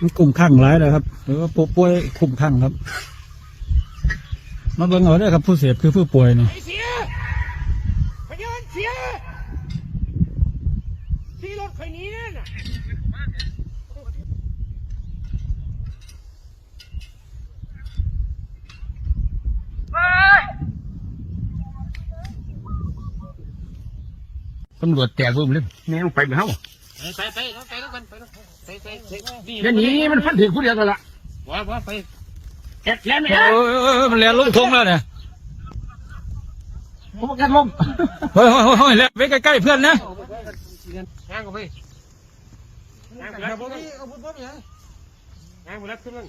มันกลุ่มข้างร้ายเลยครับ หรือว่าผู้ป่วยคุ่มข้างครับ มาเบิ่งเอาได้ครับ ผู้เสพคือผู้ป่วยนี่ไอ้เสียพยานเสียที่รถไฟนี้น่ะเฮ้ย ตำรวจแจกเบิ่มเลยแม่งไปไปเฮาไปไปไปไปแล้วกันไปแล้วไปไปไปเดี๋ยวนี้มันพันถึงผู้เดียวแล้วล่ะว่าว่าไปแกแล้วไม่ได้เออมันแล่นลงทงแล้วเนี่ยผมประกันลมเฮ้ยเฮ้ยเฮ้ยแล้วไว้ใกล้ๆเพื่อนนะงานก็ไปงานไปแล้วงานไปแล้วขึ้นมัน